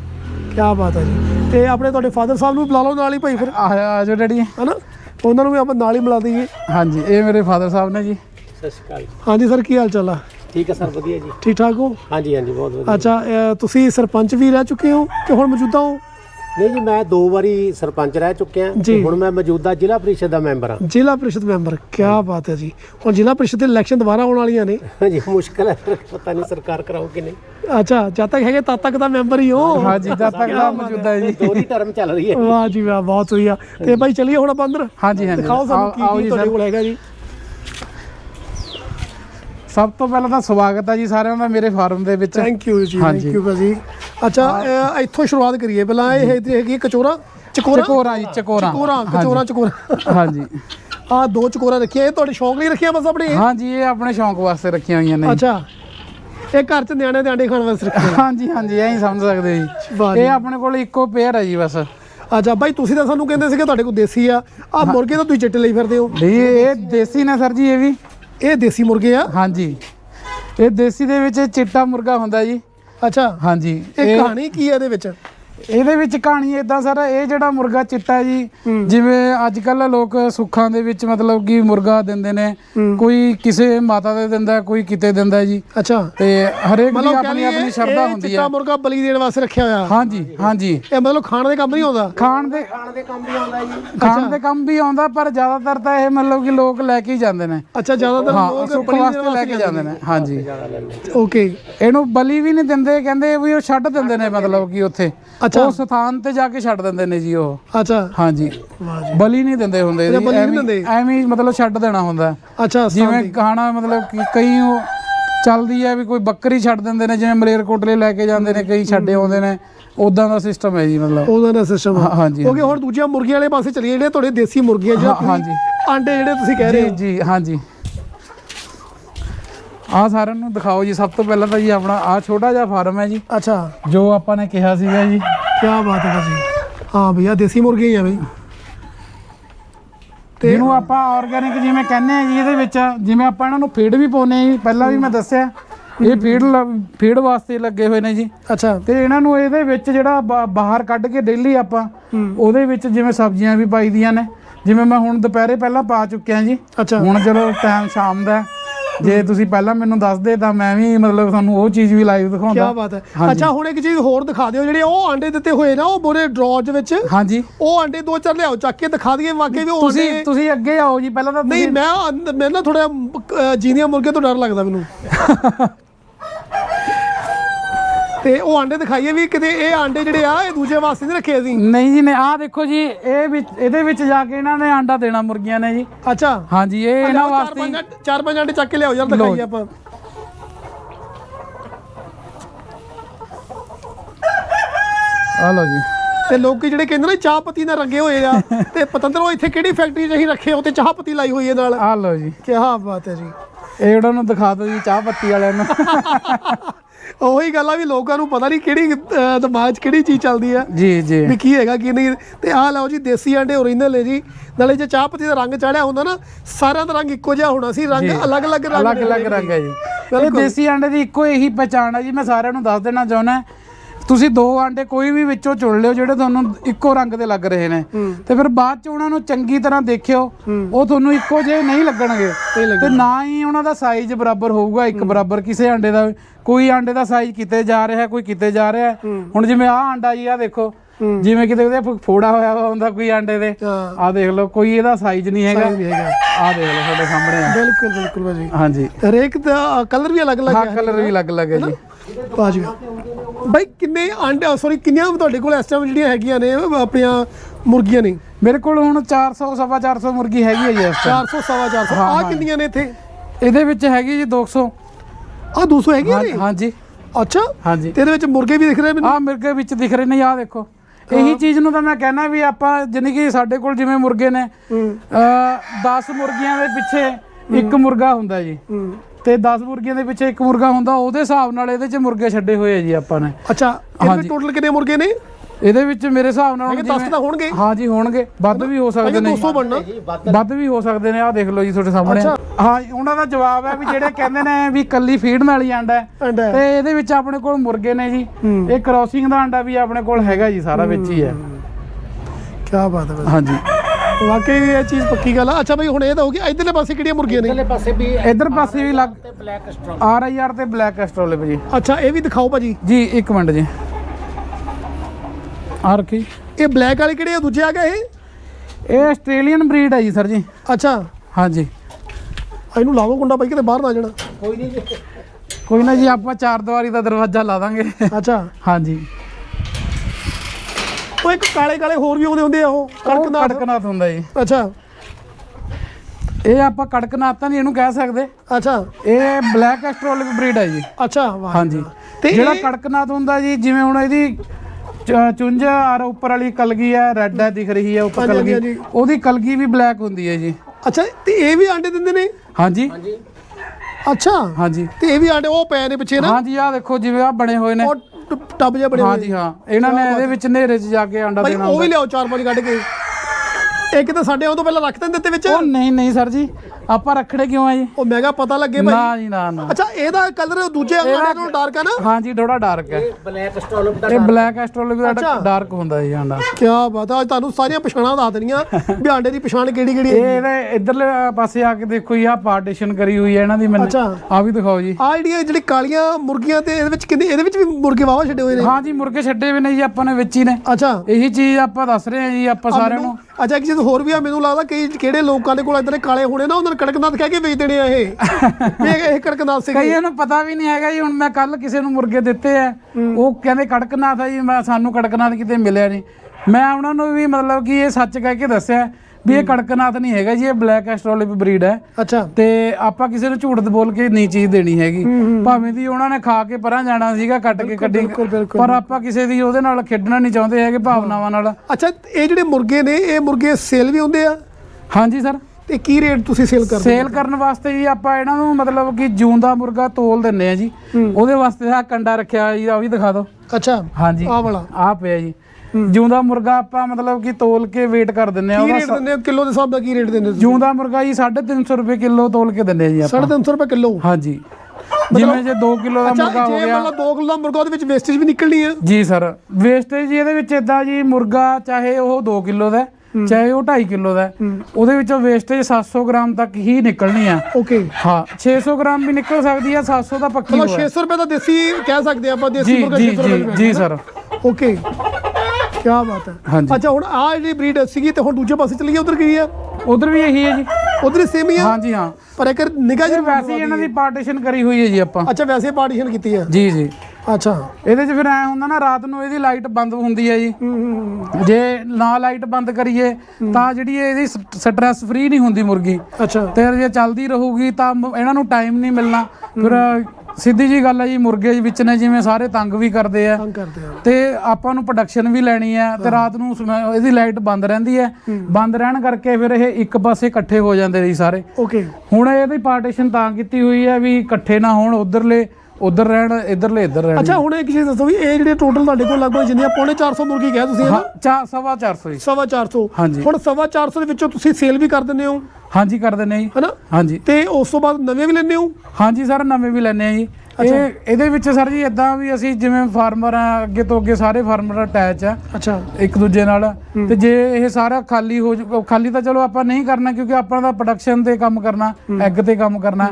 ਕੀ ਬਾਤ ਹੈ ਜੀ। ਤੇ ਆਪਣੇ ਤੁਹਾਡੇ ਫਾਦਰ ਸਾਹਿਬ ਨੂੰ ਬੁਲਾ ਲਓ ਨਾਲ ਹੀ ਭਾਈ ਫਿਰ। ਆ ਆ ਜਾਓ ਡੈਡੀ। ਹਨਾ? ਉਹਨਾਂ ਨੂੰ ਵੀ ਆਪਾਂ ਨਾਲ ਹੀ ਮਿਲਾ ਦਈਏ। ਹਾਂਜੀ ਇਹ ਮੇਰੇ ਫਾਦਰ ਸਾਹਿਬ ਨੇ ਜੀ। ਸਤਿ ਸ਼੍ਰੀ ਅਕਾਲ ਹਾਂਜੀ ਸਰ ਕੀ ਹਾਲ ਚਾਲ ਆ? ਠੀਕ ਹੈ ਸਰ ਵਧੀਆ ਜੀ। ਠੀਕ ਠਾਕ ਹੋ? ਹਾਂਜੀ ਹਾਂਜੀ ਬਹੁਤ ਵਧੀਆ। ਅੱਛਾ ਤੁਸੀਂ ਸਰਪੰਚ ਵੀ ਰਹਿ ਚੁੱਕੇ ਹੋ ਕਿ ਹੁਣ ਮੌਜੂਦਾ ਹੋ? ਨਹੀਂ ਜੀ ਮੈਂ ਦੋ ਵਾਰੀ ਸਰਪੰਚ ਰਹਿ ਚੁੱਕਿਆ। ਜੀ। ਤੇ ਹੁਣ ਮੈਂ ਮੌਜੂਦਾ ਜ਼ਿਲ੍ਹਾ ਪ੍ਰੀਸ਼ਦ ਦਾ ਮੈਂਬਰ ਹਾਂ। ਜ਼ਿਲ੍ਹਾ ਪ੍ਰੀਸ਼ਦ ਮੈਂਬਰ ਕੀ ਬਾਤ ਹੈ ਜੀ। ਹੁਣ ਜ਼ਿਲ੍ਹਾ ਪ੍ਰੀਸ਼ਦ ਦੇ ਇਲੈਕਸ਼ਨ ਦੁਬਾਰਾ ਆਉਣ ਵਾਲੀਆਂ ਨੇ। ਹਾਂਜੀ ਮੁਸ਼ਕਲ ਹੈ ਪਤਾ ਨਹੀਂ ਸਰਕਾਰ ਕਰਾਓ ਕਿ ਨਹੀਂ। ਅੱਛਾ ਜਦ ਤੱਕ ਹੈਗੇ ਤਦ ਤੱਕ ਤਾਂ ਮੈਂਬਰ ਹੀ ਹੋ। ਹਾਂਜੀ ਜਦ ਤੱਕ ਦਾ ਮੌਜੂਦਾ ਹੈ ਜੀ ਦੋਹਰੀ ਟਰਮ ਚੱਲ ਰਹੀ ਹੈ। ਵਾਹ ਜੀ ਵਾਹ ਬਹੁਤ ਵਧੀਆ। ਤੇ ਭਾਈ ਚਲਿਏ ਹੁਣ ਆਪਾਂ ਅੰਦਰ? ਹਾਂਜੀ ਹਾਂਜੀ। ਦਿਖਾਓ ਸਾਨੂੰ ਆਓ- ਕੀ ਆਓ ਕੀ ਜੀ ਤੁਹਾਡੇ ਸਰ। ਕੋਲ ਹੈਗਾ ਜੀ। ਸਭ ਤੋਂ ਪਹਿਲਾਂ ਤਾਂ ਸਵਾਗਤ ਹੈ ਜੀ ਸਾਰਿਆਂ ਦਾ ਮੇਰੇ ਫਾਰਮ ਦੇ ਵਿੱਚ। ਥੈਂਕ ਯੂ ਜੀ ਥੈਂਕ। ਯੂ ਭਾਜੀ। ਅੱਛਾ ਇੱਥੋਂ ਸ਼ੁਰੂਆਤ ਕਰੀਏ। ਪਹਿਲਾਂ ਇਹ ਹੈਗੀ ਕਚੋਰਾ? ਚਕੋਰਾ? ਚਕੋਰਾ ਜੀ ਚਕੋਰਾ। ਚਕੋਰਾ ਕਚੋਰਾ ਚਕੋਰਾ। ਹਾਂਜੀ। ਆ ਦੋ ਚਕੋਰਾ ਰੱਖੀਆਂ। ਇਹ ਤੁਹਾਡੇ ਸ਼ੌਂਕ ਲਈ ਰੱਖੀਆਂ ਬਸ ਆਪਣੇ? ਹਾਂਜੀ ਇਹ ਆਪਣੇ ਸ਼ੌਂਕ ਵਾਸਤੇ ਰੱਖੀਆਂ ਹੋਈਆਂ ਨੇ। ਅੱਛਾ। ਇਹ ਘਰ ਚ ਨਿਆਣੇ ਦੇ ਆਂਡੇ ਖਾਣ ਵਾਸਤੇ ਰੱਖੀਆਂ ਹਾਂਜੀ ਹਾਂਜੀ ਐਂ ਸਮਝ ਸਕਦੇ ਜੀ। ਇਹ ਆਪਣੇ ਕੋਲ ਇੱਕੋ ਪੇਅਰ ਹੈ ਜੀ ਬਸ। ਅੱਛਾ ਬਾਈ ਤੁਸੀਂ ਤਾਂ ਸਾਨੂੰ ਕਹਿੰਦੇ ਸੀਗੇ ਤੁਹਾਡੇ ਕੋਲ ਦੇਸੀ ਆ। ਆ ਮੁਰਗੇ ਤਾਂ ਤੁਸੀਂ ਚਿੱਟੇ ਲਈ ਫਿਰਦੇ ਹੋ। ਨਹੀਂ ਇਹ ਦੇਸੀ ਨੇ ਸਰ ਜੀ ਇਹ ਵੀ। ਇਹ ਦੇਸੀ ਮੁਰਗੇ ਆ? ਹਾਂਜੀ। ਇਹ ਦੇਸੀ ਦੇ ਵਿੱਚ ਚਿੱਟਾ ਮੁਰਗਾ ਹੁੰਦਾ ਜੀ। ਅੱਛਾ। ਹਾਂਜੀ। ਇਹ ਕਹਾਣੀ ਕੀ ਹੈ ਇਹਦੇ ਵਿੱਚ? ਇਹਦੇ ਵਿੱਚ ਕਹਾਣੀ ਇਦਾਂ ਸਰ ਇਹ ਜਿਹੜਾ ਮੁਰਗਾ ਚਿੱਟਾ ਜੀ ਜਿਵੇਂ ਅੱਜ ਕੱਲ ਲੋਕ ਸੁੱਖਾਂ ਦੇ ਵਿੱਚ ਮਤਲਬ ਕਿ ਮੁਰਗਾ ਦਿੰਦੇ ਨੇ ਕੋਈ ਕਿਸੇ ਮਾਤਾ ਦੇ ਦਿੰਦਾ ਕੋਈ ਕਿਤੇ ਦਿੰਦਾ ਜੀ। ਅੱਛਾ। ਤੇ ਹਰੇਕ ਦੀ ਆਪਣੀ ਆਪਣੀ ਸ਼ਰਧਾ ਹੁੰਦੀ ਚਿੱਟਾ ਹੈ ਮੁਰਗਾ ਬਲੀ ਦੇਣ ਵਾਸਤੇ ਰੱਖਿਆ ਹੋਇਆ। ਹਾਂਜੀ ਹਾਂਜੀ। ਇਹ ਮਤਲਬ ਖਾਣ ਦੇ ਕੰਮ ਨਹੀਂ ਆਉਂਦਾ? ਖਾਣ ਦੇ ਖਾਣ ਦੇ ਕੰਮ ਵੀ ਆਉਂਦਾ ਜੀ। ਖਾਣ ਦੇ ਕੰਮ ਵੀ ਆਉਂਦਾ ਪਰ ਜ਼ਿਆਦਾਤਰ ਤਾਂ ਇਹ ਮਤਲਬ ਕਿ ਲੋਕ ਲੈ ਕੇ ਹੀ ਜਾਂਦੇ ਨੇ। ਅੱਛਾ ਜ਼ਿਆਦਾਤਰ ਲੋਕ ਸੁੱਖ ਵਾਸਤੇ ਲੈ ਕੇ ਜਾਂਦੇ ਨੇ ਹਾਂਜੀ। ਓਕੇ। ਇਹਨੂੰ ਬਲੀ ਵੀ ਨਹੀਂ ਦਿੰਦੇ ਕਹਿੰਦੇ ਵੀ ਉਹ ਛੱਡ ਦਿੰਦੇ ਨੇ ਮਤਲਬ ਕਿ ਉੱਥੇ। ਅੱਛਾ। ਉਹ ਸਥਾਨ ਤੇ ਜਾ ਕੇ ਛੱਡ ਦਿੰਦੇ ਨੇ ਜੀ ਉਹ। ਅੱਛਾ। ਹਾਂਜੀ। ਵਾਹ ਜੀ। ਬਲੀ ਨਹੀਂ ਦਿੰਦੇ ਹੁੰਦੇ ਅੱਛਾ, ਜੀ, ਬਲੀ ਨਹੀਂ ਐਵੇਂ- ਦਿੰਦੇ। ਐਵੇਂ ਹੀ ਮਤਲਬ ਛੱਡ ਦੇਣਾ ਹੁੰਦਾ। ਹੈ। ਅੱਛਾ ਜਿਵੇਂ ਗਾਣਾ ਮਤਲਬ ਕਿ ਕਈ ਉਹ ਚੱਲਦੀ ਹੈ ਵੀ ਕੋਈ ਬੱਕਰੀ ਛੱਡ ਦਿੰਦੇ ਨੇ ਜਿਵੇਂ ਮਲੇਰਕੋਟਲੇ ਲੈ ਕੇ ਜਾਂਦੇ ਨੇ ਕਈ ਛੱਡੇ ਆਉਂਦੇ ਨੇ ਉਦਾਂ ਦਾ ਸਿਸਟਮ ਹੈ ਜੀ ਮਤਲਬ। ਉਹਦਾ ਦਾ ਸਿਸਟਮ ਹਾਂ- ਹਾਂਜੀ, ਓਕੇ ਹੁਣ ਦੂਜੀਆਂ ਮੁਰਗੀਆਂ ਵਾਲੇ ਪਾਸੇ ਚਲੀਏ ਜਿਹੜੇ ਤੁਹਾਡੇ ਦੇਸੀ ਮੁਰਗੀਆਂ ਜਿਹੜਾ ਹਾਂ- ਹਾਂਜੀ। ਆਂਡੇ ਜਿਹੜੇ ਤੁਸੀਂ ਕਹਿ ਰਹੇ ਜੀ ਹੋ। ਜੀ ਹਾਂਜੀ। ਆ ਸਾਰਿਆਂ ਨੂੰ ਦਿਖਾਓ ਜੀ ਸਭ ਤੋਂ ਪਹਿਲਾਂ ਤਾਂ ਜੀ ਆਪਣਾ ਆ ਛੋਟਾ ਜਿਹਾ ਫਾਰਮ ਹੈ ਜੀ। ਅੱਛਾ। ਜੋ ਆਪਾਂ ਨੇ ਕਿਹਾ ਸੀਗਾ ਜੀ ਬਾਤ ਹੈ ਭਾਜੀ। ਹਾਂ ਭਈਆ ਦੇਸੀ ਮੁਰਗੇ ਹੀ ਆ ਬਈ। ਤੇ ਜਿਹਨੂੰ ਆਪਾਂ ਆਰਗੈਨਿਕ ਜਿਵੇਂ ਕਹਿੰਦੇ ਆ ਜੀ ਇਹਦੇ ਵਿੱਚ ਜਿਵੇਂ ਆਪਾਂ ਇਹਨਾਂ ਨੂੰ ਫੀਡ ਵੀ ਪਾਉਨੇ ਆ ਜੀ ਪਹਿਲਾਂ ਵੀ ਮੈਂ ਦੱਸਿਆ ਇਹ ਫੀਡ ਫੀਡ ਵਾਸਤੇ ਲੱਗੇ ਹੋਏ ਨੇ ਜੀ। ਅੱਛਾ। ਤੇ ਇਹਨਾਂ ਨੂੰ ਇਹਦੇ ਵਿੱਚ ਜਿਹੜਾ ਬਾਹਰ ਕੱਢ ਕੇ ਡੇਲੀ ਆਪਾਂ ਉਹਦੇ ਵਿੱਚ ਜਿਵੇਂ ਸਬਜ਼ੀਆਂ ਵੀ ਪਾਈਦੀਆਂ ਨੇ। ਜਿਵੇਂ ਮੈਂ ਹੁਣ ਦੁਪਹਿਰੇ ਪਹਿਲਾਂ ਪਾ ਚੁੱਕਿਆ ਜੀ। ਅੱਛਾ। ਹੁਣ ਚਲੋ ਟਾਈਮ ਸ਼ਾਮ ਦਾ। ਜੇ ਤੁਸੀਂ ਪਹਿਲਾਂ ਮੈਨੂੰ ਦੱਸਦੇ ਤਾਂ ਮੈਂ ਵੀ ਮਤਲਬ ਤੁਹਾਨੂੰ ਉਹ ਚੀਜ਼ ਵੀ ਲਾਈਵ ਕੀ ਦਿਖਾਉਂਦਾ ਬਾਤ ਹੈ। ਅੱਛਾ ਹੁਣ ਇੱਕ ਚੀਜ਼ ਹੋਰ ਦਿਖਾ ਦਿਓ ਜਿਹੜੇ ਉਹ ਆਂਡੇ ਦਿੱਤੇ ਹੋਏ ਨਾ ਉਹ ਬੋਰੇ ਡਰਾਜ ਵਿੱਚ। ਹਾਂਜੀ। ਉਹ ਆਂਡੇ ਦੋ ਚਾਰ ਲਿਆਓ ਚੱਕ ਕੇ ਦਿਖਾ ਦਈਏ ਵਾਕਈ ਵੀ ਉਹ ਤੁਸੀਂ ਤੁਸੀਂ ਅੱਗੇ ਆਓ ਜੀ ਪਹਿਲਾਂ ਤਾਂ ਨਹੀਂ ਮੈਂ ਮੈਂ ਨਾ ਥੋੜਾ ਜੀਨੀਆ ਮੁਰਗੇ ਤੋਂ ਡਰ ਲੱਗਦਾ ਮੈਨੂੰ। ਤੇ ਉਹ ਆਂਡੇ ਦਿਖਾਈਏ ਵੀ ਕਿਤੇ ਇਹ ਆਂਡੇ ਜਿਹੜੇ ਆ ਇਹ ਦੂਜੇ ਵਾਸਤੇ ਨਹੀਂ ਰੱਖੇ ਅਸੀਂ। ਨਹੀਂ ਜੀ ਨੇ ਆਹ ਦੇਖੋ ਜੀ ਇਹ ਵਿੱਚ ਇਹਦੇ ਵਿੱਚ ਜਾ ਕੇ ਇਹਨਾਂ ਨੇ ਆਂਡਾ ਦੇਣਾ ਮੁਰਗੀਆਂ ਨੇ ਜੀ। ਅੱਛਾ। ਹਾਂਜੀ ਇਹ ਇਹਨਾਂ ਵਾਸਤੇ ਚਾਰ ਪੰਜ ਆਂਡੇ ਚੱਕ ਕੇ ਲਿਆਓ ਯਾਰ ਦਿਖਾਈਏ। ਆਪਾਂ। ਆ ਲਓ ਜੀ। ਤੇ ਲੋਕੀ ਜਿਹੜੇ ਕਹਿੰਦੇ ਨੇ ਚਾਹ ਪੱਤੀ ਨਾਲ ਰੰਗੇ ਹੋਏ ਆ ਤੇ ਪਤੰਦਰ ਉਹ ਇੱਥੇ ਕਿਹੜੀ ਫੈਕਟਰੀ ਅਸੀਂ ਰੱਖੇ ਉਹ ਤੇ ਚਾਹ ਪੱਤੀ ਲਾਈ ਹੋਈ ਹੈ ਨਾਲ। ਆ ਲਓ ਜੀ। ਕੀ ਬਾਤ ਹੈ ਜੀ। ਇਹ ਉਹਨਾਂ ਨੂੰ ਦਿਖਾ ਦਿਓ ਜੀ ਚਾਹ ਪੱਤੀ ਵਾਲਿਆਂ ਨੂੰ। ਉਹੀ ਗੱਲ ਆ ਵੀ ਲੋਕਾਂ ਨੂੰ ਪਤਾ ਨਹੀਂ ਕਿਹੜੀ ਅਹ, ਦਿਮਾਗ 'ਚ ਕਿਹੜੀ ਚੀਜ਼ ਚੱਲਦੀ ਆ। ਜੀ ਜੀ। ਵੀ ਕੀ ਹੈਗਾ ਕੀ ਨਹੀਂ। ਤੇ ਆਹ ਲਓ ਜੀ ਦੇਸੀ ਆਂਡੇ ਓਰੀਜਨਲ ਨੇ ਜੀ। ਨਾਲੇ ਜੇ ਚਾਹ ਪੱਤੀ ਦਾ ਰੰਗ ਚੜਿਆ ਹੁੰਦਾ ਨਾ ਸਾਰਿਆਂ ਦਾ ਰੰਗ ਇੱਕੋ ਜਿਹਾ ਹੋਣਾ ਸੀ। ਰੰਗ ਅਲੱਗ-ਅਲੱਗ ਰੰਗ ਅਲੱਗ ਨੇ। ਅਲੱਗ ਰੰਗ ਹੈ ਜੀ। ਇਹ ਬਿਲਕੁਲ। ਦੇਸੀ ਆਂਡੇ ਦੀ ਇੱਕੋ ਇਹੀ ਪਛਾਣ ਹੈ ਜੀ। ਮੈਂ ਸਾਰਿਆਂ ਨੂੰ ਦੱਸ ਦੇਣਾ ਚਾਹੁੰਦਾ ਤੁਸੀਂ ਦੋ ਆਂਡੇ ਕੋਈ ਵੀ ਵਿੱਚੋਂ ਚੁਣ ਲਿਓ ਜਿਹੜੇ ਤੁਹਾਨੂੰ ਇੱਕੋ ਰੰਗ ਦੇ ਲੱਗ ਰਹੇ ਨੇ। ਤੇ ਫਿਰ ਬਾਅਦ ਚ ਉਹਨਾਂ ਨੂੰ ਚੰਗੀ ਤਰ੍ਹਾਂ ਦੇਖਿਓ ਉਹ ਤੁਹਾਨੂੰ ਇੱਕੋ ਜਿਹੇ ਨਹੀਂ ਲੱਗਣਗੇ। ਤੇ ਨਾ ਹੀ ਉਹਨਾਂ ਦਾ ਸਾਈਜ਼ ਬਰਾਬਰ ਹੋਊਗਾ ਇੱਕ ਬਰਾਬਰ ਕਿਸੇ ਆਂਡੇ ਦਾ। ਕੋਈ ਆਂਡੇ ਦਾ ਸਾਈਜ਼ ਕਿਤੇ ਜਾ ਰਿਹਾ ਕੋਈ ਕਿਤੇ ਜਾ ਰਿਹਾ। ਹੁਣ ਜਿਵੇਂ ਆਹ ਆਂਡਾ ਜੀ ਆ ਦੇਖੋ ਜਿਵੇਂ ਕਿਤੇ ਉਹਦੇ ਫੋੜਾ ਹੋਇਆ ਹੁੰਦਾ ਕੋਈ ਆਂਡੇ ਦੇ ਆਹ ਦੇਖ ਲਓ ਕੋਈ ਇਹਦਾ ਸਾਈਜ਼ ਨਹੀਂ ਹੈਗਾ। ਆਹ ਦੇਖ ਲਓ ਤੁਹਾਡੇ ਸਾਹਮਣੇ ਆ। ਬਿਲਕੁਲ ਬਿਲਕੁਲ ਭਾਜੀ। ਹਾਂਜੀ। ਹਰੇਕ ਦਾ ਕਲਰ ਵੀ ਅਲੱਗ-ਅਲੱਗ ਹਾਂ ਹੈ। ਕਲਰ ਵੀ ਅਲੱਗ-ਅਲੱਗ ਹੈ ਜੀ। ਭਾਜੀ। ਬਾਈ ਕਿੰਨੇ ਆਂਡੇ ਸੌਰੀ ਕਿੰਨੀਆਂ ਤੁਹਾਡੇ ਕੋਲ ਇਸ ਟਾਈਮ ਜਿਹੜੀਆਂ ਹੈਗੀਆਂ ਨੇ ਆਪਣੀਆਂ ਮੁਰਗੀਆਂ ਨੇ? ਮੇਰੇ ਕੋਲ ਹੁਣ 400 ਸਵਾ 400 ਮੁਰਗੀ ਹੈਗੀ ਹੈ ਜੀ ਇਸ ਟਾਈਮ 400 ਸਵਾ 400 ਹਾਂ, ਆ। ਕਿੰਨੀਆਂ ਨੇ ਇੱਥੇ? ਇਹਦੇ ਵਿੱਚ ਹੈਗੀ ਜੀ 200 ਆ 200 ਹੈਗੀਆਂ ਨੇ? ਹਾਂਜੀ। ਅੱਛਾ। ਹਾਂਜੀ। ਤੇ ਇਹਦੇ ਵਿੱਚ ਮੁਰਗੇ ਵੀ ਦਿਖ ਰਹੇ ਮੈਨੂੰ? ਆਹ ਮਿਰਗੇ ਵਿੱਚ ਦਿਖ ਰਹੇ ਨੇ ਆਹ ਦੇਖੋ। ਇਹੀ ਚੀਜ਼ ਨੂੰ ਤਾਂ ਮੈਂ ਕਹਿਣਾ ਵੀ ਆਪਾਂ ਜਾਣੀ ਕਿ ਸਾਡੇ ਕੋਲ ਜਿਵੇਂ ਮੁਰਗੇ ਨੇ ਅ 10 ਮੁਰਗੀਆਂ ਦੇ ਪਿੱਛੇ ਇੱਕ ਮੁਰਗਾ ਹੁੰਦਾ ਜੀ। ਤੇ 10 ਮੁਰਗੀਆਂ ਦੇ ਪਿੱਛੇ ਇੱਕ ਮੁਰਗਾ ਹੁੰਦਾ ਉਹਦੇ ਹਿਸਾਬ ਨਾਲ ਇਹਦੇ 'ਚ ਮੁਰਗੇ ਛੱਡੇ ਹੋਏ ਆ ਜੀ ਆਪਾਂ ਨੇ। ਅੱਛਾ ਇਹਦੇ ਹਾਂਜੀ। ਟੋਟਲ ਕਿੰਨੇ ਮੁਰਗੇ ਨੇ? ਇਹਦੇ ਵਿੱਚ ਮੇਰੇ ਹਿਸਾਬ ਨਾਲ ਹੈਗੇ 10 ਤਾਂ ਹੋਣਗੇ। ਹਾਂ ਜੀ ਹੋਣਗੇ। ਵੱਧ ਵੀ ਹੋ ਸਕਦੇ ਨੇ। 200 ਬਣਨਾ। ਵੱਧ ਵੀ ਹੋ ਸਕਦੇ ਨੇ ਆਹ ਦੇਖ ਲਓ ਜੀ ਤੁਹਾਡੇ ਸਾਹਮਣੇ। ਅੱਛਾ। ਹਾਂ ਉਹਨਾਂ ਦਾ ਜਵਾਬ ਹੈ ਵੀ ਜਿਹੜੇ ਕਹਿੰਦੇ ਨੇ ਵੀ ਕੱਲੀ ਫੀਡ ਨਾਲ ਹੀ ਆਂਡਾ ਹੈ। ਅੰਡਾ ਹੈ। ਤੇ ਇਹਦੇ ਵਿੱਚ ਆਪਣੇ ਕੋਲ ਮੁਰਗੇ ਨੇ ਜੀ। ਇਹ ਕ੍ਰਾਸਿੰਗ ਦਾ ਆਂਡਾ ਵੀ ਆਪਣੇ ਕੋਲ ਹੈਗਾ ਜੀ ਸਾਰਾ ਵਿੱਚ ਹੀ ਹੈ। ਕੀ ਬਾਤ ਹੈ ਹਾਂਜੀ। ਵਾਕਈ ਇਹ ਚੀਜ਼ ਪੱਕੀ ਗੱਲ ਆ। ਅੱਛਾ ਭਾਈ ਹੁਣ ਇਹ ਤਾਂ ਹੋ ਗਿਆ ਇਧਰਲੇ ਪਾਸੇ ਕਿਹੜੀਆਂ ਮੁਰਗੀਆਂ ਨੇ? ਇਧਰਲੇ ਪਾਸੇ ਵੀ ਇਧਰ ਪਾਸੇ ਵੀ ਲੱਗ ਤੇ black strong R I R ਤੇ ਬਲੈਕ ਐਸਟ੍ਰੋਲਿਪ ਜੀ ਅੱਛਾ ਇਹ ਵੀ ਦਿਖਾਓ ਭਾਜੀ। ਜੀ ਇੱਕ ਮਿੰਟ ਜੀ। ਆਰ ਕੀ ਇਹ ਬਲੈਕ ਵਾਲੇ ਕਿਹੜੇ ਆ ਦੂਜੇ ਆ ਗਏ ਇਹ? ਇਹ ਆਸਟ੍ਰੇਲੀਅਨ ਬਰੀਡ ਹੈ ਜੀ ਸਰ ਜੀ। ਅੱਛਾ। ਹਾਂਜੀ। ਇਹਨੂੰ ਲਾਵੋ ਕੁੰਡਾ ਭਾਈ ਕਿਤੇ ਬਾਹਰ ਨਾ ਜਾਣਾ। ਕੋਈ ਨਹੀਂ ਜੀ। ਕੋਈ ਨਾ ਜੀ ਆਪਾਂ ਚਾਰ ਦੀਵਾਰੀ ਦਾ ਦਰਵਾਜ਼ਾ ਲਾ ਦਾਂਗੇ। ਅੱਛਾ। ਹਾਂਜੀ। ਉਹ ਇੱਕ ਕਾਲੇ ਕਾਲੇ ਹੋਰ ਵੀ ਆਉਂਦੇ ਹੁੰਦੇ ਆ ਉਹ ਕੜਕਨਾਥ। ਕੜਕਨਾਥ ਹੁੰਦਾ ਜੀ। ਅੱਛਾ। ਇਹ ਆਪਾਂ ਕੜਕਨਾਥ ਤਾਂ ਨਹੀਂ ਇਹਨੂੰ ਕਹਿ ਸਕਦੇ। ਅੱਛਾ। ਇਹ ਬਲੈਕ ਐਸਟ੍ਰੋਲਿਕ ਬਰੀਡ ਹੈ ਜੀ। ਅੱਛਾ ਵਾਹ। ਹਾਂਜੀ। ਤੇ ਜਿਹੜਾ ਕੜਕਨਾਥ ਹੁੰਦਾ ਜੀ ਜਿਵੇਂ ਹੁਣ ਇਹਦੀ ਚੁੰਝ ਆਰ ਉੱਪਰ ਵਾਲੀ ਕਲਗੀ ਹੈ ਰੈੱਡ ਹੈ ਦਿਖ ਰਹੀ ਹੈ ਉੱਪਰ ਕਲਗੀ। ਉਹਦੀ ਕਲਗੀ ਵੀ ਬਲੈਕ ਹੁੰਦੀ ਹੈ ਜੀ। ਅੱਛਾ ਤੇ ਇਹ ਵੀ ਆਂਡੇ ਦਿੰਦੇ ਨੇ? ਹਾਂਜੀ। ਹਾਂਜੀ ਅੱਛਾ। ਹਾਂਜੀ। ਤੇ ਇਹ ਵੀ ਆਂਡੇ ਉਹ ਪਏ ਨੇ ਪਿੱਛੇ ਨਾ? ਹਾਂਜੀ ਆਹ ਦੇਖੋ ਜਿਵੇਂ ਆ ਬਣੇ ਹੋਏ ਨੇ। ਟੱਬ ਬਣੇ ਹੋਏ ਹਾਂਜੀ ਹਾਂ। ਇਹਨਾਂ ਨੇ ਇਹਦੇ ਵਿੱਚ ਹਨੇਰੇ 'ਚ ਜਾ ਕੇ ਭਾਈ ਦੇਣਾ ਉਹ ਵੀ ਲਿਆਓ ਚਾਰ ਪੰਜ ਕੱਢ ਕੇ। ਇੱਕ ਤਾਂ ਸਾਡੇ ਆਉਣ ਤੋਂ ਪਹਿਲਾਂ ਰੱਖ ਦਿੰਦੇ ਤੇ ਵਿੱਚ। ਉਹ ਨਹੀਂ ਨਹੀਂ ਸਰ ਜੀ। ਆਪਾਂ ਰੱਖੜੇ ਕਿਉਂ ਆ ਜੀ? ਉਹ ਮੈਂ ਕਿਹਾ ਪਤਾ ਲੱਗੇ ਭਾਈ। ਨਾ ਜੀ ਨਾ ਨਾ। ਅੱਛਾ ਇਹਦਾ ਕਲਰ ਦੂਜੇ ਆਂਡੇ ਨਾਲੋਂ ਡਾਰਕ ਆ ਨਾ? ਹਾਂਜੀ ਥੋੜਾ ਡਾਰਕ ਹੈ ਇਹ ਬਲੈਕ ਸਟ੍ਰੋਂਗ ਦਾ ਇਹ ਬਲੈਕ ਐਸਟ੍ਰੋਲਿਕ ਅੱਛਾ। ਦਾ ਡਾਰਕ ਹੁੰਦਾ ਜੀ ਆਂਡਾ। ਕੀ ਬਾਤ ਆ ਅੱਜ ਤੁਹਾਨੂੰ ਸਾਰੀਆਂ ਪਛਾਣਾਂ ਦੱਸ ਦੇਣੀਆਂ। ਵੀ ਆਂਡੇ ਦੀ ਪਛਾਣ ਕਿਹੜੀ ਕਿਹੜੀ ਇਹ ਹੈ ਇਹਦੇ ਇਧਰਲੇ ਪਾਸੇ ਆ ਕੇ ਦੇਖੋ ਜੀ ਆ ਪਾਰਟੀਸ਼ਨ ਕਰੀ ਹੋਈ ਹੈ ਇਹਨਾਂ ਦੀ ਮੈਨੂੰ। ਅੱਛਾ। ਆ ਵੀ ਦਿਖਾਓ ਜੀ। ਆ ਜਿਹੜੀਆਂ ਜਿਹੜੀ ਕਾਲੀਆਂ ਮੁਰਗੀਆਂ ਤੇ ਇਹਦੇ ਵਿੱਚ ਕਿੰਨੇ ਇਹਦੇ ਵਿੱਚ ਵੀ ਮੁਰਗੇ ਵਾਵਾ ਛੱਡੇ ਹੋਏ ਨੇ? ਹਾਂ ਜੀ ਮੁਰਗੇ ਛੱਡੇ ਵੀ ਨੇ ਜੀ ਆਪਾਂ ਨੇ ਵਿੱਚ ਹੀ ਨੇ। ਅੱਛਾ। ਇਹੀ ਚੀਜ਼ ਆਪਾਂ ਦੱਸ ਰਹੇ ਹਾਂ ਜੀ ਆਪਾਂ ਸਾਰਿਆਂ ਨੂੰ। ਅੱਛਾ ਇੱਕ ਚੀਜ਼ ਹੋਰ ਵੀ ਆ ਮੈਨੂੰ ਲੱਗਦਾ ਕਈ ਕਿਹੜੇ ਲੋਕਾਂ ਦੇ ਕੋਲ ਇਦਾਂ ਦੇ ਕਾਲੇ ਹੋਣੇ ਨਾ ਉਹਨਾਂ ਨੇ ਕੜਕਨਾਥ ਕਹਿ ਕੇ ਵੇਚ ਦੇਣੇ ਆ ਇਹ। ਇਹ ਇਹ ਕੜਕਨਾਥ ਸੀਗੇ। ਕਈਆਂ ਨੂੰ ਪਤਾ ਵੀ ਨਹੀਂ ਹੈਗਾ ਜੀ ਹੁਣ ਮੈਂ ਕੱਲ ਕਿਸੇ ਨੂੰ ਮੁਰਗੇ ਦਿੱਤੇ ਆ। ਉਹ ਕਹਿੰਦੇ ਕੜਕਨਾਥ ਆ ਜੀ ਮੈਂ ਸਾਨੂੰ ਕੜਕਨਾਥ ਕਿਤੇ ਮਿਲਿਆ ਨਹੀਂ। ਮੈਂ ਉਹਨਾਂ ਨੂੰ ਵੀ ਮਤਲਬ ਕਿ ਇਹ ਸੱਚ ਕਹਿ ਕੇ ਦੱਸਿਆ ਵੀ ਇਹ ਕੜਕਨਾਥ ਨਹੀਂ ਹੈਗਾ ਜੀ ਇਹ ਬਲੈਕ ਐਸਟ੍ਰੋਲਿਪ ਬਰੀਡ ਹੈ। ਅੱਛਾ। ਤੇ ਆਪਾਂ ਕਿਸੇ ਨੂੰ ਝੂਠ ਬੋਲ ਕੇ ਨਹੀਂ ਚੀਜ਼ ਦੇਣੀ ਹੈਗੀ। ਭਾਵੇਂ ਦੀ ਉਹਨਾਂ ਨੇ ਖਾ ਕੇ ਪਰਾਂ ਜਾਣਾ ਸੀਗਾ ਕੱਟ ਕੇ ਕੱਢੀ। ਪਰ ਆਪਾਂ ਕਿਸੇ ਦੀ ਉਹਦੇ ਨਾਲ ਖੇਡਣਾ ਨਹੀਂ ਚਾਹੁੰਦੇ ਹੈਗੇ ਭਾਵਨਾਵਾਂ ਨਾਲ। ਅੱਛਾ ਇਹ ਜਿਹੜੇ ਮੁਰਗੇ ਨੇ ਇਹ ਮੁਰਗੇ ਸੇਲ ਵੀ ਹੁੰਦੇ ਆ? ਹਾਂਜੀ ਸਰ। ਤੇ ਕੀ ਰੇਟ ਤੁਸੀਂ ਸੇਲ ਕਰਦੇ ਸੇਲ ਕਰਨ ਵਾਸਤੇ ਜੀ ਆਪਾਂ ਇਹਨਾਂ ਨੂੰ ਮਤਲਬ ਕਿ ਜੂਨ ਦਾ ਮੁਰਗਾ ਤੋਲ ਦਿੰਨੇ ਆ ਜੀ। ਉਹਦੇ ਵਾਸਤੇ ਆ ਕੰਡਾ ਰੱਖਿਆ ਜੀ ਆ ਵੀ ਦਿਖਾ ਦਿਓ। ਅੱਛਾ ਹਾਂਜੀ। ਆਹ ਵਾਲਾ। ਆ ਪਿਆ ਜੀ। ਜੂੰ ਦਾ ਮੁਰਗਾ ਆਪਾਂ ਮਤਲਬ ਕਿ ਤੋਲ ਕੇ ਵੇਟ ਕਰ ਦਿੰਨੇ ਆ ਕੀ ਰੇਟ ਦਿੰਦੇ ਹੋ? ਕਿਲੋ ਦੇ ਹਿਸਾਬ ਨਾਲ ਕੀ ਰੇਟ ਦਿੰਦੇ ਹੋ ਜੂੰ ਦਾ ਮੁਰਗਾ ਜੀ 350 ਰੁਪਏ ਕਿਲੋ ਤੋਲ ਕੇ ਦਿੰਨੇ ਆ ਜੀ ਆਪਾਂ। 350 ਰੁਪਏ ਕਿਲੋ? ਹਾਂਜੀ। ਜਿਵੇਂ ਜੇ 2 ਕਿਲੋ ਦਾ ਮੁਰਗਾ ਹੋ ਗਿਆ। ਮਤਲਬ 2 ਕਿਲੋ ਦਾ ਮੁਰਗਾ ਉਹਦੇ ਵਿੱਚ ਵੇਸਟੇਜ ਵੀ ਨਿਕਲਣੀ ਹੈ? ਜੀ ਸਰ ਵੇਸਟੇਜ ਇਹਦੇ ਵਿੱਚ ਇਦਾਂ ਜੀ ਮੁਰਗਾ ਚਾਹੇ ਉਹ 2 ਕਿਲੋ ਦਾ ਚਾਹੇ ਉਹ 2.5 ਕਿਲੋ ਦਾ ਹੈ, ਉਹਦੇ ਵਿੱਚੋਂ ਵੇਸਟੇਜ 700 ਗ੍ਰਾਮ ਤੱਕ ਹੀ ਨਿਕਲਣੀ ਆ। ਓਕੇ। ਹਾਂ 600 ਗ੍ਰਾਮ ਵੀ ਨਿਕਲ ਸਕਦੀ ਆ 700 ਦਾ ਪੱਕੀ ਮਤਲਬ ਹੋਇਆ। 600 ਰੁਪਏ ਦਾ ਦੇਸੀ ਕਹਿ ਸਕਦੇ ਆਪਾਂ ਦੇਸੀ ਜੀ ਮੁਰਗਾ ਜੀ 600 ਜੀ ਰੁਪਏ ਜੀ ਸਰ। ਓਕੇ। ਕੀ ਬਾਤ ਹੈ। ਹਾਂਜੀ। ਅੱਛਾ ਹੁਣ ਆ ਜਿਹੜੀ ਬਰੀਡ ਸੀਗੀ ਤੇ ਹੁਣ ਦੂਜੇ ਪਾਸੇ ਚਲੀ ਗਈ ਉਧਰ ਗਈ ਆ ਉਧਰ ਵੀ ਇਹੀ ਹੈ ਜੀ। ਉਧਰ ਸੇਮ ਹੀ ਆ ਹਾਂਜੀ ਹਾਂ। ਪਰ ਇੱਕ ਨਿਗਾਹ ਜਿਹੀ ਵੈਸੇ ਹੀ ਇਹਨਾਂ ਦੀ ਪਾਰਟੀਸ਼ਨ ਕਰੀ ਹੋਈ ਹੈ ਜੀ ਆਪਾਂ। ਅੱਛਾ ਵੈਸੇ ਪਾਰਟੀਸ਼ਨ ਕੀਤੀ ਹੈ। ਜੀ ਜੀ। ਅੱਛਾ। ਇਹਦੇ 'ਚ ਫਿਰ ਐ ਹੁੰਦਾ ਨਾ ਰਾਤ ਨੂੰ ਇਹਦੀ ਲਾਈਟ ਬੰਦ ਹੁੰਦੀ ਹੈ ਜੀ। ਜੇ ਨਾ ਲਾਈਟ ਬੰਦ ਕਰੀਏ ਤਾਂ ਜਿਹੜੀ ਇਹਦੀ ਸਟ੍ਰੈਸ ਫ੍ਰੀ ਨਹੀਂ ਹੁੰਦੀ ਮੁਰਗੀ। ਅੱਛਾ। ਤੇ ਜੇ ਚੱਲਦੀ ਰਹੂਗੀ ਤਾਂ ਇਹਨਾਂ ਨੂੰ ਟਾਈਮ ਨਹੀਂ ਮਿਲਣਾ। ਫਿਰ ਸਿੱਧੀ ਜੀ ਗੱਲ ਹੈ ਜੀ ਮੁਰਗੇ ਵਿੱਚ ਨੇ ਜਿਵੇਂ ਸਾਰੇ ਤੰਗ ਵੀ ਕਰਦੇ ਆ। ਤੰਗ ਕਰਦੇ ਆ। ਤੇ ਆਪਾਂ ਨੂੰ ਪ੍ਰੋਡਕਸ਼ਨ ਵੀ ਲੈਣੀ ਹੈ ਤੇ ਰਾਤ ਨੂੰ ਇਹਦੀ ਲਾਈਟ ਬੰਦ ਰਹਿੰਦੀ ਹੈ। ਬੰਦ ਰਹਿਣ ਕਰਕੇ ਫਿਰ ਇਹ ਇੱਕ ਪਾਸੇ ਇਕੱਠੇ ਹੋ ਜਾਂਦੇ ਜੀ ਸਾਰੇ। ਓਕੇ ਹੁਣ ਇਹਦੀ ਪਾਰਟੀਸ਼ਨ ਤਾਂ ਕੀਤੀ ਹੋਈ ਹੈ ਵੀ ਇਕੱਠੇ ਨਾ ਹੋਣ ਉਧਰਲੇ। ਉਧਰ ਰਹਿਣ ਇਧਰਲੇ ਇੱਧਰ ਰਹਿਣ ਅੱਛਾ ਹੁਣ ਇੱਕ ਚੀਜ਼ ਦੱਸੋ ਵੀ ਇਹ ਜਿਹੜੇ ਟੋਟਲ ਤੁਹਾਡੇ ਕੋਲ ਲਗਭਗ ਜਿੰਨੀਆਂ ਪੌਣੇ 400 ਮੁਰਗੀ ਕਿਹਾ ਤੁਸੀਂ ਹਾਂ ਚਾ ਸਵਾ 400 ਜੀ। ਸਵਾ 400 ਹਾਂਜੀ। ਹੁਣ ਸਵਾ 400 ਦੇ ਵਿੱਚੋਂ ਤੁਸੀਂ ਸੇਲ ਵੀ ਕਰ ਦਿੰਦੇ ਹੋ। ਹਾਂਜੀ ਕਰ ਦਿੰਦੇ ਆ ਜੀ। ਹਨਾ? ਹਾਂਜੀ। ਤੇ ਉਸ ਤੋਂ ਬਾਅਦ ਨਵੇਂ ਵੀ ਲੈਂਦੇ ਹੋ? ਹਾਂਜੀ ਸਰ ਨਵੇਂ ਵੀ ਲੈਣੇ ਆ ਜੀ। ਇਹ ਇਹਦੇ ਵਿੱਚ ਸਰ ਜੀ ਇਦਾਂ ਵੀ ਅਸੀਂ ਜਿਵੇਂ ਫਾਰਮਰ ਆ ਅੱਗੇ ਤੋਂ ਅੱਗੇ ਸਾਰੇ ਫਾਰਮਰ ਅਟੈਚ ਆ। ਅੱਛਾ। ਇੱਕ ਦੂਜੇ ਨਾਲ। ਤੇ ਜੇ ਇਹ ਸਾਰਾ ਖਾਲੀ ਹੋ ਖਾਲੀ ਤਾਂ ਚਲੋ ਆਪਾਂ ਨਹੀਂ ਕਰਨਾ ਕਿਉਂਕਿ ਆਪਾਂ ਦਾ ਪ੍ਰੋਡਕਸ਼ਨ ਤੇ ਕੰਮ ਕਰਨਾ ਐਗ ਤੇ ਕੰਮ ਕਰਨਾ।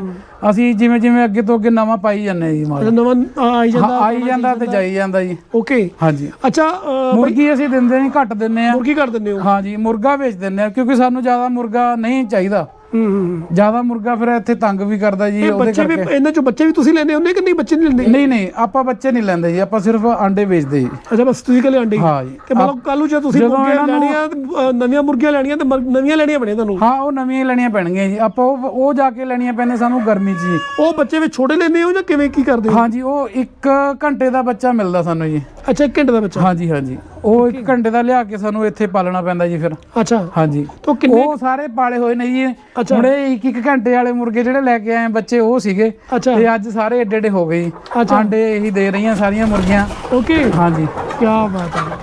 ਅਸੀਂ ਜਿਵੇਂ ਜਿਵੇਂ ਅੱਗੇ ਤੋਂ ਅੱਗੇ ਨਵਾਂ ਪਾਈ ਜਾਂਦੇ ਜੀ ਮਾਲ। ਨਵਾਂ ਆਈ ਜਾਂਦਾ ਆਈ ਜਾਂਦਾ ਤੇ ਜਾਈ ਜਾਂਦਾ ਜੀ। ਓਕੇ ਹਾਂਜੀ। ਅੱਛਾ ਮੁਰਗੀ ਅਸੀਂ ਦਿੰਦੇ ਨਹੀਂ ਘੱਟ ਦਿੰਨੇ ਆ ਮੁਰਗੀ ਕਰ ਦਿੰਦੇ ਹੋ। ਹਾਂਜੀ ਮੁਰਗਾ ਵੇਚ ਦਿੰਨੇ ਆ ਕਿਉਂਕਿ ਸਾਨੂੰ ਜ਼ਿਆਦਾ ਮੁਰਗਾ ਨਹੀਂ ਚਾਹੀਦਾ। ਹੂੰ। ਜ਼ਿਆਦਾ ਮੁਰਗਾ ਫਿਰ ਇੱਥੇ ਤੰਗ ਵੀ ਕਰਦਾ ਜੀ ਇਹ ਉਹਦੇ ਬੱਚੇ ਵੀ ਕਰਕੇ। ਇਹਨਾਂ ਚੋਂ ਬੱਚੇ ਵੀ ਤੁਸੀਂ ਲੈਂਦੇ ਹੁੰਦੇ ਕਿ ਨਹੀਂ? ਬੱਚੇ ਨਹੀਂ ਲੈਂਦੇ? ਨਹੀਂ ਨਹੀਂ ਆਪਾਂ ਬੱਚੇ ਨਹੀਂ ਲੈਂਦੇ ਜੀ ਆਪਾਂ ਸਿਰਫ ਆਂਡੇ ਵੇਚਦੇ ਜੀ। ਅੱਛਾ ਬਸ ਤੁਸੀਂ ਕੱਲੇ ਅੰਡੇ ਹੀ। ਹਾਂ ਜੀ। ਤੇ ਮਤਲਬ ਕੱਲ ਨੂੰ ਜੇ ਤੁਸੀਂ ਜਦੋਂ ਮੁਰਗੀਆਂ ਇਹਨਾਂ ਨੂੰ- ਲੈਣੀਆਂ ਨਵੀਆਂ ਮੁਰਗੀਆਂ ਲੈਣੀਆਂ ਤੇ ਮਰ- ਨਵੀਆਂ ਲੈਣੀਆਂ ਬਣੇ ਤੁਹਾਨੂੰ? ਹਾਂ ਉਹ ਨਵੀਆਂ ਹੀ ਲੈਣੀਆਂ ਪੈਣਗੀਆਂ ਜੀ। ਆਪਾਂ ਉਹ ਉਹ ਜਾ ਕੇ ਲੈਣੀਆਂ ਪੈਣੇ ਸਾਨੂੰ ਗਰਮੀ 'ਚ ਜੀ। ਉਹ ਬੱਚੇ ਵੀ ਛੋਟੇ ਲੈਂਦੇ ਹੋ ਜਾਂ ਕਿਵੇਂ ਕੀ ਕਰਦੇ ਹੋ? ਹਾਂਜੀ ਉਹ 1 ਘੰਟੇ ਦਾ ਬੱਚਾ ਮਿਲਦਾ ਸਾਨੂੰ ਜੀ। ਅੱਛਾ 1 ਘੰਟੇ ਦਾ ਬੱਚਾ? ਹਾਂਜੀ ਹਾਂਜੀ ਉਹ 1 ਘੰਟੇ ਦਾ ਲਿਆ ਕੇ ਸਾਨੂੰ ਇੱਥੇ ਪਾਲਣਾ ਪੈਂਦਾ ਜੀ ਫਿਰ। ਅੱਛਾ। ਹਾਂਜੀ ਤਾਂ ਕਿੰਨੇ ਉਹ ਸਾਰੇ ਪਾਲੇ ਹੋਏ ਨੇ ਜੀ। ਅੱਛਾ। ਹੁਣੇ ਇੱਕ ਇੱਕ ਘੰਟੇ ਵਾਲੇ ਮੁਰਗੇ ਜਿਹੜੇ ਲੈ ਕੇ ਆਏ ਬੱਚੇ ਉਹ ਸੀਗੇ। ਅੱਛਾ। ਤੇ ਅੱਜ ਸਾਰੇ ਏਡੇ ਏਡੇ ਹੋ ਗਏ। ਆਂਡੇ ਇਹੀ ਦੇ ਰਹੀਆਂ ਸਾਰੀਆਂ ਮੁਰਗੀਆਂ। ਓਕੇ। ਹਾਂਜੀ। ਕੀ ਬਾਤ ਹੈ।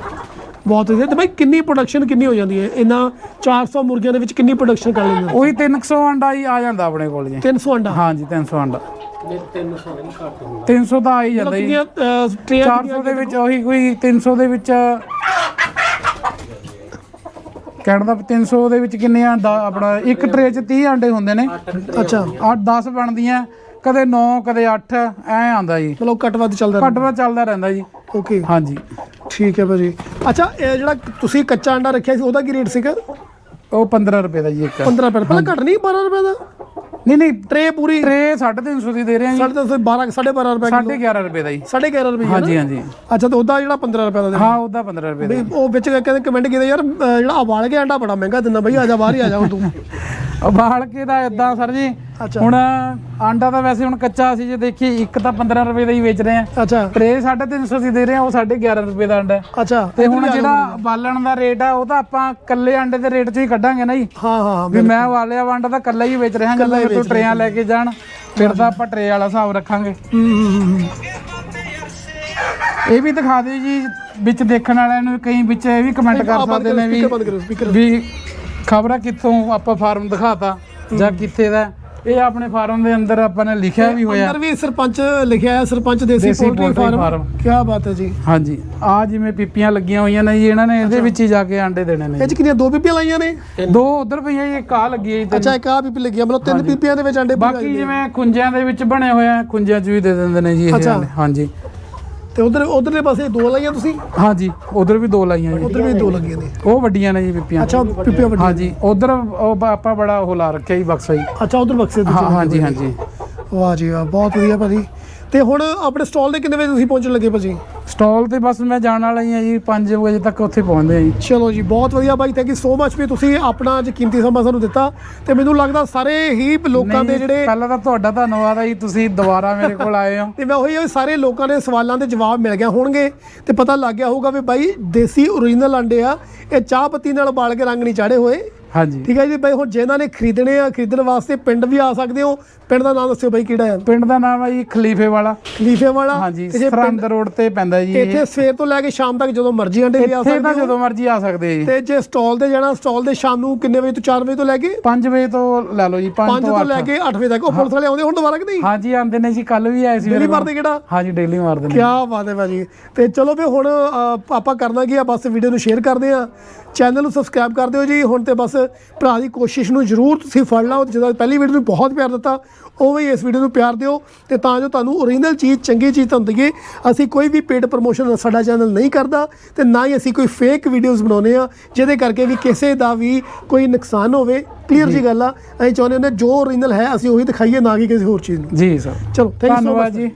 ਬਹੁਤ ਵਧੀਆ। ਤੇ ਭਾਈ ਕਿੰਨੀ ਪ੍ਰੋਡਕਸ਼ਨ ਕਿੰਨੀ ਹੋ ਜਾਂਦੀ ਹੈ? ਇਹਨਾਂ 400 ਮੁਰਗੀਆਂ ਦੇ ਵਿੱਚ ਕਿੰਨੀ ਪ੍ਰੋਡਕਸ਼ਨ ਕਰ ਲੈਂਦੇ ਉਹੀ 300 ਅੰਡਾ ਹੀ ਆ ਜਾਂਦਾ ਆਪਣੇ ਕੋਲ ਜੀ। 300 ਅੰਡਾ ਹਾਂਜੀ 300 ਅੰਡਾ ਮੇਰੇ 300 ਨਹੀਂ ਘੱਟ ਹੁੰਦਾ। 300 ਤਾਂ ਆ ਹੀ ਜਾਂਦਾ ਜੀ। ਕਿੰਨੀਆਂ ਅਹ, ਟਰੇਆਂ 400 ਦੇ ਵਿੱਚ ਉਹੀ ਕੋਈ 300 ਦੇ ਵਿੱਚ ਕਹਿਣ ਦਾ ਵੀ 300 ਦੇ ਵਿੱਚ ਕਿੰਨੇ ਆ? ਦਾ- ਆਪਣਾ ਇੱਕ ਟਰੇ 'ਚ 30 ਆਂਡੇ ਹੁੰਦੇ ਨੇ। ਅੱਛਾ। 8 10 ਬਣਦੀਆਂ ਕਦੇ 9 ਕਦੇ 8 ਐ ਆਂਦਾ ਜੀ। ਮਤਲਬ ਘੱਟ ਵੱਧ ਚੱਲਦਾ ਘੱਟ ਵੱਧ ਚੱਲਦਾ ਰਹਿੰਦਾ ਜੀ। ਓਕੇ। ਹਾਂਜੀ। ਠੀਕ ਹੈ ਭਾਜੀ। ਅੱਛਾ ਇਹ ਜਿਹੜਾ ਤੁਸੀਂ ਕੱਚਾ ਅੰਡਾ ਰੱਖਿਆ ਸੀ ਉਹਦਾ ਕੀ ਰੇਟ ਸੀਗਾ? ਉਹ 15 ਰੁਪਏ ਦਾ ਜੀ ਇੱਕ। 15 ਰੁਪਏ ਪਹਿਲਾਂ ਘੱਟ ਨਹੀਂ 12 ਰੁਪਏ ਦਾ? ਨਹੀਂ ਨਹੀਂ ਟਰੇ ਪੂਰੀ। ਟਰੇ 350 ਦੀ ਦੇ ਰਹੇ ਆ ਜੀ। ਸਾਡੇ ਤਾਂ 12 12.5 ਰੁਪਏ 11.5 ਰੁਪਏ ਦਾ ਜੀ। 11.5 ਰੁਪਏ ਹਾਂਜੀ ਹਾਂਜੀ। ਅੱਛਾ ਤੇ ਉਹਦਾ ਜਿਹੜਾ 15 ਰੁਪਏ ਦਾ ਹਾਂ ਉਹਦਾ 15 ਰੁਪਏ ਦਾ। ਉਹ ਵਿੱਚ ਕਹਿੰਦੇ ਕਮੈਂਟ ਕੀਤੇ ਯਾਰ ਜਿਹੜਾ ਉਬਾਲ ਕੇ ਅੰਡਾ ਬੜਾ ਮਹਿੰਗਾ ਦਿੰਦਾ ਬਈ ਆ ਜਾ ਬਾਹਰ ਹੀ ਆ ਜਾ ਹੁਣ ਤੂੰ। ਉਬਾਲ ਕੇ ਦਾ ਇਦਾਂ ਸਰ ਜੀ। ਹੁਣ ਆਂਡਾ ਤਾਂ ਵੈਸੇ ਹੁਣ ਕੱਚਾ ਸੀ ਜੇ ਦੇਖੀਏ ਇੱਕ ਤਾਂ 15 ਰੁਪਏ ਦਾ ਹੀ ਵੇਚ ਰਹੇ ਆ ਅੱਛਾ ਟਰੇ 350 ਸੀ ਦੇ ਰਹੇ ਆ ਉਹ 11.5 ਰੁਪਏ ਦਾ ਅੰਡਾ ਹੈ। ਅੱਛਾ ਤੇ ਹੁਣ ਜਿਹੜਾ ਬਾਲਣ ਦਾ ਰੇਟ ਆ ਉਹ ਤਾਂ ਆਪਾਂ ਕੱਲੇ ਆਂਡੇ ਦੇ ਰੇਟ 'ਚ ਹੀ ਕੱਢਾਂਗੇ ਨਾ ਜੀ ਹਾਂ ਹਾਂ ਹਾਂ ਵੀ ਮੈਂ ਵਾਲਿਆ ਆਂਡਾ ਤਾਂ ਕੱਲਾ ਹੀ ਵੇਚ ਰਿਹਾ ਜਦੋਂ ਮੇਰੇ ਤੋਂ ਟਰੇਆਂ ਲੈ ਕੇ ਜਾਣ ਫਿਰ ਤਾਂ ਆਪਾਂ ਟਰੇ ਵਾਲਾ ਹਿਸਾਬ ਰੱਖਾਂਗੇ ਹੂੰ, ਹੂੰ, ਹੂੰ, ਹੂੰ। ਇਹ ਵੀ ਦਿਖਾ ਦਿਓ ਜੀ ਵਿੱਚ ਦੇਖਣ ਵਾਲਿਆਂ ਨੂੰ ਕਈ ਵਿੱਚ ਇਹ ਵੀ ਕਮੈਂਟ ਕਰ ਸਕਦੇ ਨੇ ਵੀ। ਵੀ ਖਬਰਾਂ ਕਿੱਥੋਂ ਆਪਾਂ ਫਾਰਮ ਦਿਖਾਤਾ ਜਾਂ ਕਿੱਥੇ ਦਾ? ਇਹ ਆਪਣੇ ਫਾਰਮ ਦੇ ਅੰਦਰ ਆਪਾਂ ਨੇ ਲਿਖਿਆ ਵੀ ਹੋਇਆ। ਅੰਦਰ ਵੀ ਸਰਪੰਚ ਲਿਖਿਆ ਹੈ ਸਰਪੰਚ ਦੇਸੀ ਪੋਲਟਰੀ ਫਾਰਮ। ਕੀ ਬਾਤ ਹੈ ਜੀ। ਹਾਂਜੀ। ਆ ਜਿਵੇਂ ਪੀਪੀਆਂ ਲੱਗੀਆਂ ਹੋਈਆਂ ਨੇ ਜੀ ਇਹਨਾਂ ਨੇ ਇਹਦੇ ਵਿੱਚ ਹੀ ਜਾ ਕੇ ਆਂਡੇ ਦੇਣੇ ਨੇ ਇਹ ਚ ਕਿੰਨੀਆਂ ਦੋ ਪੀਪੀਆਂ ਲਾਈਆਂ ਨੇ? ਦੋ ਉਧਰ ਪਈਆਂ ਇੱਕ ਆ ਲੱਗੀ ਹੈ। ਅੱਛਾ ਇੱਕ ਆ ਪੀਪੀ ਲੱਗੀ ਆ ਮਤਲਬ ਤਿੰਨ ਪੀਪੀਆਂ ਦੇ ਵਿੱਚ ਪੂਰੇ ਬਾਕੀ ਜਿਵੇਂ ਖੁੰਝਿਆਂ ਦੇ ਵਿੱਚ ਬਣੇ ਹੋਏ ਆ ਖੁੰਝਿਆਂ 'ਚ ਵੀ ਦੇ ਦਿੰਦੇ ਨੇ ਜੀ ਇਹ। ਆਂਡੇ। ਹਾਂਜੀ। ਤੇ ਉਧਰ ਉਧਰਲੇ ਪਾਸੇ ਦੋ ਲਾਈਆਂ ਤੁਸੀਂ? ਹਾਂਜੀ ਉਧਰ ਵੀ ਦੋ ਲਾਈਆਂ ਜੀ। ਉਧਰ ਵੀ ਦੋ ਲੱਗੀਆਂ ਨੇ। ਉਹ ਵੱਡੀਆਂ ਨੇ ਜੀ ਪੀਪੀਆਂ। ਅੱਛਾ ਪੀਪੀਆਂ ਵੱਡੀਆਂ। ਹਾਂਜੀ ਉਧਰ ਆਪਾਂ ਬੜਾ ਉਹ ਲਾ ਰੱਖਿਆ ਜੀ ਬਕਸਾ ਜੀ। ਅੱਛਾ ਉਧਰ ਬਕਸੇ ਦੂਜੇ ਹਾਂ ਹਾਂਜੀ ਹਾਂਜੀ। ਵਾਹ ਜੀ ਵਾਹ ਬਹੁਤ ਵਧੀਆ ਭਾਜੀ। ਤੇ ਹੁਣ ਆਪਣੇ ਸਟਾਲ ਦੇ ਕਿੰਨੇ ਵਜੇ ਤੁਸੀਂ ਪਹੁੰਚਣ ਲੱਗੇ ਭਾਜੀ? ਸਟਾਲ ਤੇ ਬਸ ਮੈਂ ਜਾਣ ਵਾਲਾ ਹੀ ਆ ਜੀ 5 ਵਜੇ ਤੱਕ ਉੱਥੇ ਪਹੁੰਚਦੇ ਆ ਜੀ। ਚਲੋ ਜੀ ਬਹੁਤ ਵਧੀਆ ਬਾਈ ਥੈਂਕ ਯੂ ਸੋ ਮਚ ਵੀ ਤੁਸੀਂ ਆਪਣਾ ਅੱਜ ਕੀਮਤੀ ਸਮਾਂ ਸਾਨੂੰ ਦਿੱਤਾ ਤੇ ਮੈਨੂੰ ਲੱਗਦਾ ਸਾਰੇ ਹੀ ਲੋਕਾਂ ਦੇ ਜਿਹੜੇ ਪਹਿਲਾਂ ਤਾਂ ਤੁਹਾਡਾ ਧੰਨਵਾਦ ਆ ਜੀ ਤੁਸੀਂ ਦੁਬਾਰਾ ਮੇਰੇ ਕੋਲ ਆਏ ਹੋ। ਤੇ ਮੈਂ ਉਹੀ ਸਾਰੇ ਲੋਕਾਂ ਦੇ ਸਵਾਲਾਂ ਦੇ ਜਵਾਬ ਮਿਲ ਗਿਆ ਹੋਣਗੇ ਤੇ ਪਤਾ ਲੱਗ ਗਿਆ ਹੋਊਗਾ ਵੀ ਬਾਈ ਦੇਸੀ ਓਰੀਜਨਲ ਅੰਡੇ ਆ ਇਹ ਚਾਹ ਪੱਤੀ ਨਾਲ ਉਬਾਲ ਕੇ ਰੰਗ ਨਹੀਂ ਚਾੜੇ ਹੋਏ। ਹਾਂਜੀ। ਠੀਕ ਹੈ ਜੀ ਬਾਈ ਹੁਣ ਜਿਨ੍ਹਾਂ ਨੇ ਖਰੀਦਣੇ ਆ ਖਰੀਦਣ ਵਾਸਤੇ ਪਿੰਡ ਵੀ ਆ ਸਕਦੇ ਹੋ ਪਿੰਡ ਦਾ ਨਾਮ ਦੱਸਿਓ ਬਾਈ ਕਿਹੜਾ ਹੈ ਪਿੰਡ ਦਾ ਨਾਮ ਹੈ ਜੀ ਖਲੀਫੇ ਵਾਲਾ। ਖਲੀਫੇ ਵਾਲਾ। ਹਾਂਜੀ ਜੇ ਸਰਹੰਦ ਰੋਡ ਤੇ ਪੈਂਦਾ ਹੈ ਜੀ। ਇੱਥੇ ਸਵੇਰ ਤੋਂ ਲੈ ਕੇ ਸ਼ਾਮ ਤੱਕ ਜਦੋਂ ਮਰਜ਼ੀ ਅੰਡੇ ਇੱਥੇ ਤਾਂ ਸਕਦੇ ਹੋ। ਜਦੋਂ ਮਰਜ਼ੀ ਆ ਸਕਦੇ ਜੀ। ਤੇ ਜੇ ਸਟਾਲ ਤੇ ਜਾਣਾ ਸਟਾਲ ਦੇ ਸ਼ਾਮ ਨੂੰ ਕਿੰਨੇ ਵਜੇ ਤੋਂ 4 ਵਜੇ ਤੋਂ ਲੈ ਕੇ? 5 ਵਜੇ ਤੋਂ ਲੈ ਲਓ ਜੀ 5 5 ਤੋਂ ਤੋਂ ਲੈ 8 ਕੇ 8 ਵਜੇ ਤੱਕ। ਉਹ ਪੁਲਿਸ ਵਾਲੇ ਆਉਂਦੇ ਹੁਣ ਦੁਬਾਰਾ ਕਿ ਨਹੀਂ? ਹਾਂਜੀ ਆਂਦੇ ਨੇ ਜੀ ਕੱਲ ਵੀ ਆਏ ਸੀ ਡੇਲੀ ਮੇਰੇ ਕੋਲ। ਮਾਰਦੇ ਕਿਹੜਾ? ਹਾਂਜੀ ਡੇਲੀ ਮਾਰਦੇ ਨੇ। ਕਿਆ ਬਾਤ ਹੈ ਭਾਜੀ। ਤੇ ਚਲੋ ਵੀ ਹੁਣ ਅ, ਆਪਾਂ ਕਰਨਾ ਕੀ ਆ ਬਸ ਵੀਡੀਓ ਨੂੰ ਸ਼ੇਅਰ ਕਰਦੇ ਆ ਚੈਨਲ ਨੂੰ ਸਬਸਕ੍ਰਾਈਬ ਕਰ ਦਿਓ ਜੀ। ਹੁਣ ਤੇ ਬਸ ਭਰਾ ਦੀ ਕੋਸ਼ਿਸ਼ ਨੂੰ ਜ਼ਰੂਰ ਤੁਸੀਂ ਫੜ ਲਓ। ਜਦੋਂ ਪਹਿਲੀ ਵੀਡੀਓ ਨੂੰ ਬਹੁਤ ਪਿਆਰ ਦਿੱਤਾ ਉਵੇਂ ਹੀ ਇਸ ਵੀਡੀਓ ਨੂੰ ਪਿਆਰ ਦਿਓ। ਤੇ ਤਾਂ ਜੋ ਤੁਹਾਨੂੰ ਓਰੀਜਨਲ ਚੀਜ਼ ਚੰਗੀ ਚੀਜ਼ ਤੁਹਾਨੂੰ ਦਈਏ ਅਸੀਂ ਕੋਈ ਵੀ ਪੇਡ ਪ੍ਰੋਮੋਸ਼ਨ ਸਾਡਾ ਚੈਨਲ ਨਹੀਂ ਕਰਦਾ ਤੇ ਨਾ ਹੀ ਅਸੀਂ ਕੋਈ ਫੇਕ ਵੀਡੀਓਜ਼ ਬਣਾਉਂਦੇ ਆ ਜਿਹਦੇ ਕਰਕੇ ਵੀ ਕਿਸੇ ਦਾ ਵੀ ਕੋਈ ਨੁਕਸਾਨ ਹੋਵੇ। ਕਲੀਅਰ ਜੀ ਗੱਲ ਆ ਅਸੀਂ ਚਾਹੁੰਦੇ ਹੁੰਦੇ ਜੋ ਓਰੀਜਨਲ ਹੈ ਅਸੀਂ ਉਹੀ ਦਿਖਾਈਏ ਨਾ ਕਿ ਕਿਸੇ ਹੋਰ ਚੀਜ਼ ਨੂੰ। ਜੀ ਸਰ ਚਲੋ ਥੈਂਕ ਯੂ ਸੋ ਮਚ ਜੀ।